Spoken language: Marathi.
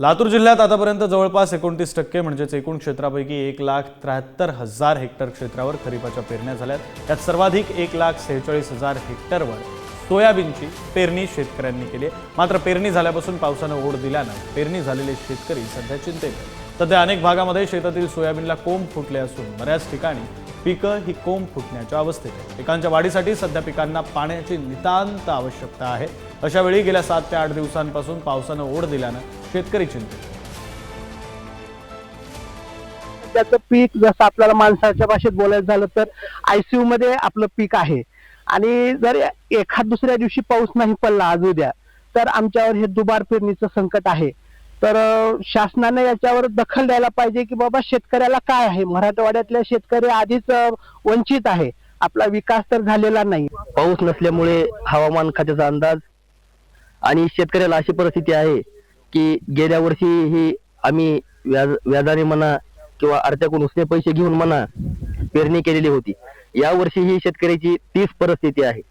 लातूर जिल्ह्यात आतापर्यंत जवळपास एकोणतीस टक्के म्हणजेच एकूण क्षेत्रापैकी एक लाख त्र्याहत्तर हजार हेक्टर क्षेत्रावर खरीपाच्या पेरण्या झाल्यात. त्यात सर्वाधिक एक लाख सेहेचाळीस हजार हेक्टरवर सोयाबीनची पेरणी शेतकऱ्यांनी केली आहे. मात्र पेरणी झाल्यापासून पावसानं ओढ दिल्यानं पेरणी झालेले शेतकरी सध्या चिंतेत सध्या अनेक भागामध्ये शेतातील सोयाबीनला कोंब फुटले असून बऱ्याच ठिकाणी पिकं ही कोंब फुटण्याच्या अवस्थेत पिकांच्या वाढीसाठी सध्या पिकांना पाण्याची नितांत आवश्यकता आहे. अशावेळी गेल्या सात ते आठ दिवसांपासून पावसानं ओढ दिल्यानं शेतकरी चिंतेत आहेत. त्याचं पीक जसं आपल्याला माणसाच्या भाषेत बोलायचं झालं तर आयसीयू मध्ये आपलं पीक आहे. आणि जर एखाद दुसऱ्या दिवशी पाऊस नाही पडला आज उद्या तर आमच्यावर हे दुबार पेरणीचं संकट आहे. तर शासनाने याच्यावर दखल द्यायला पाहिजे की बाबा शेतकऱ्याला काय आहे? मराठवाड्यातले शेतकरी आधीच वंचित आहे. आपला विकास तर झालेला नाही. पाऊस नसल्यामुळे हवामान खात्याचा अंदाज आणि शेतकऱ्याला अशी परिस्थिती आहे की गेल्या वर्षी ही आम्ही व्याज व्याजाने म्हणा किंवा अर्ध्याकून उसने पैसे घेऊन म्हणा पेरणी केलेली होती. या वर्षी ही शेतकऱ्याची तीच परिस्थिती आहे.